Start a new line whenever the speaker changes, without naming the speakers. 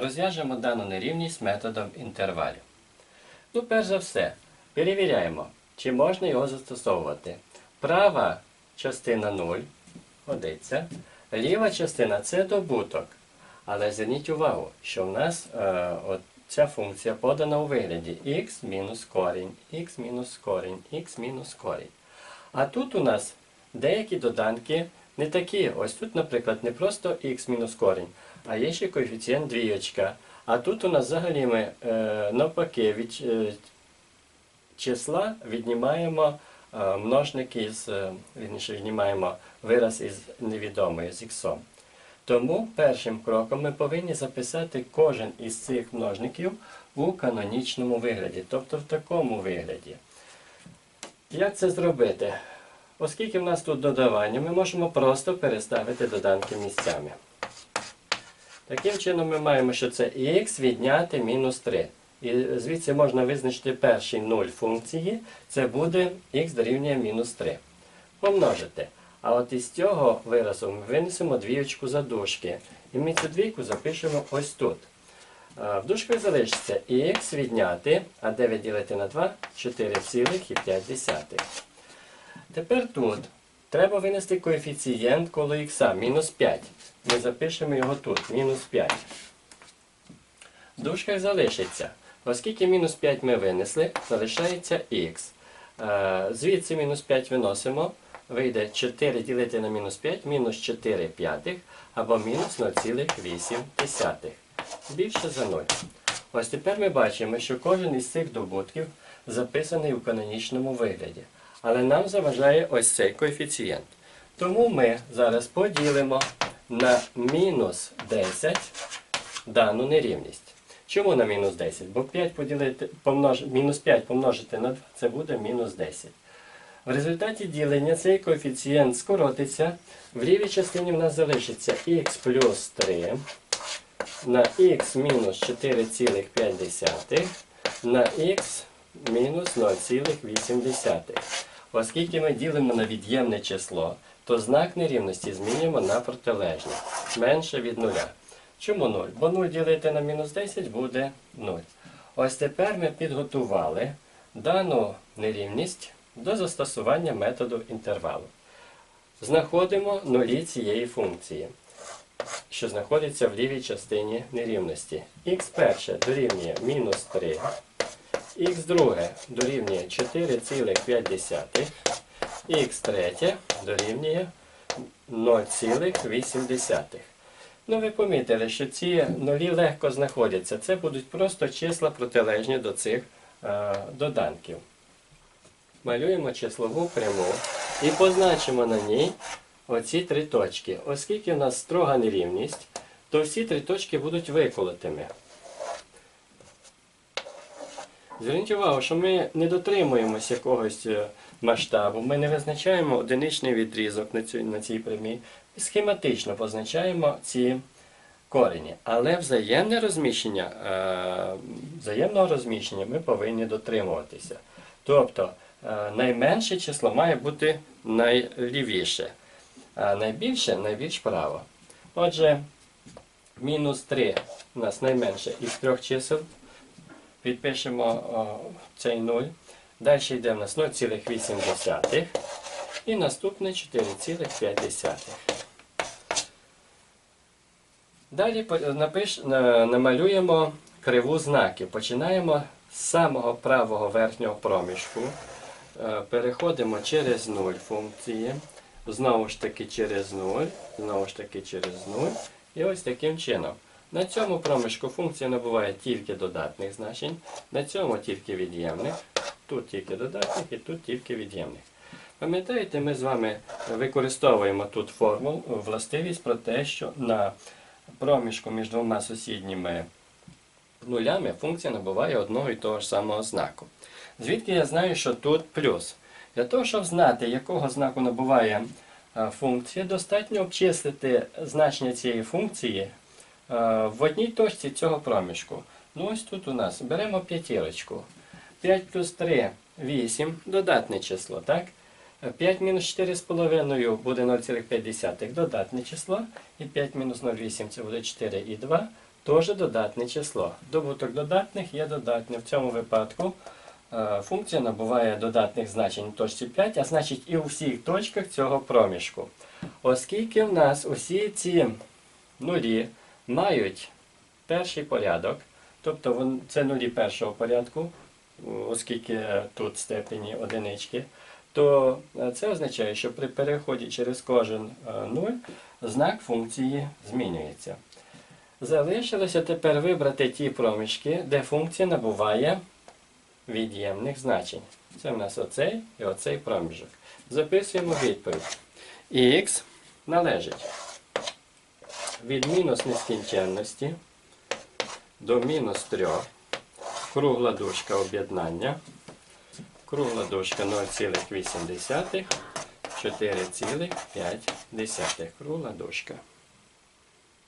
розв'яжемо дану нерівність методом інтервалів. Ну, перш за все, перевіряємо, чи можна його застосовувати. Права частина 0 годиться, ліва частина це добуток. Але зверніть увагу, що в нас е, от ця функція подана у вигляді x мінус корінь, x мінус корінь, x мінус корінь. А тут у нас деякі доданки не такі. Ось тут, наприклад, не просто x мінус корінь, а є ще коефіцієнт двієчка. А тут у нас взагалі ми е, навпаки від е, числа віднімаємо е, множник із, е, віднімаємо вираз із невідомої з іксом. Тому першим кроком ми повинні записати кожен із цих множників у канонічному вигляді, тобто в такому вигляді. Як це зробити? Оскільки в нас тут додавання, ми можемо просто переставити доданки місцями. Таким чином ми маємо, що це х відняти мінус 3. І звідси можна визначити перший 0 функції, це буде х дорівнює мінус 3. Помножити. А от із цього виразу ми винесемо двієчку за дужки. І ми цю двійку запишемо ось тут. А, В дужках залишиться х відняти, а 9 ділити на 2 4,5. Тепер тут треба винести коефіцієнт коло х, мінус 5. Ми запишемо його тут, мінус 5. В дужках залишиться. Оскільки мінус 5 ми винесли, залишається х. Е, Звідси мінус 5 виносимо. Вийде 4 ділити на мінус 5, мінус 4 п'ятих або мінус 0,8. Більше за 0. Ось тепер ми бачимо, що кожен із цих добутків записаний у канонічному вигляді. Але нам заважає ось цей коефіцієнт. Тому ми зараз поділимо на мінус 10 дану нерівність. Чому на мінус 10? Бо 5 поділити, помнож, мінус 5 помножити на 2 це буде мінус 10. В результаті ділення цей коефіцієнт скоротиться. В лівій частині в нас залишиться х плюс 3 на х мінус 4,5 на х мінус 0,8. Оскільки ми ділимо на від'ємне число, то знак нерівності змінюємо на протилежний, менше від нуля. Чому 0? Бо 0 ділити на мінус 10 буде 0. Ось тепер ми підготували дану нерівність до застосування методу інтервалу. Знаходимо нулі цієї функції, що знаходиться в лівій частині нерівності. х перше дорівнює мінус 3, х друге дорівнює 4,5, х третє дорівнює 0,8. Ну, ви помітили, що ці нулі легко знаходяться. Це будуть просто числа протилежні до цих е, доданків. Малюємо числову пряму і позначимо на ній оці три точки. Оскільки у нас строга нерівність, то всі три точки будуть виколотими. Зверніть увагу, що ми не дотримуємося якогось е, масштабу, ми не визначаємо одиничний відрізок на цій, на цій прямій, схематично позначаємо ці корені. Але взаємне розміщення, е, взаємного розміщення ми повинні дотримуватися. Тобто е, найменше число має бути найлівіше, а найбільше найбільш право. Отже, мінус 3 у нас найменше із трьох чисел. Підпишемо о, цей 0. Далі йде в нас 0,8 і наступне 4,5. Далі напиш, на- намалюємо криву знаків. Починаємо з самого правого верхнього проміжку. Е, Переходимо через 0 функції. Знову ж таки через 0, знову ж таки через 0. І ось таким чином. На цьому проміжку функція набуває тільки додатних значень, на цьому тільки від'ємних, тут тільки додатних і тут тільки від'ємних. Пам'ятаєте, ми з вами використовуємо тут формул, властивість про те, що на проміжку між двома сусідніми нулями функція набуває одного і того ж самого знаку. Звідки я знаю, що тут плюс? Для того, щоб знати, якого знаку набуває е, функція, достатньо обчислити значення цієї функції е, в одній точці цього проміжку. Ну ось тут у нас беремо п'ятірочку. 5 плюс 3 8, додатне число, так? 5 мінус 4,5 буде 0,5 додатне число. І 5 мінус 0,8 це буде 4,2 теж додатне число. Добуток додатних є додатним. В цьому випадку е, функція набуває додатних значень в точці 5, а значить і у всіх точках цього проміжку. Оскільки в нас усі ці нулі мають перший порядок, тобто це нулі першого порядку, оскільки тут степені одинички, то е, це означає, що при переході через кожен е, нуль знак функції змінюється. Залишилося тепер вибрати ті проміжки, де функція набуває від'ємних значень. Це в нас оцей і оцей проміжок. Записуємо відповідь. Х належить від мінус нескінченності до мінус 3, кругла дужка об'єднання, кругла дужка 0,8, 4,5, кругла дужка.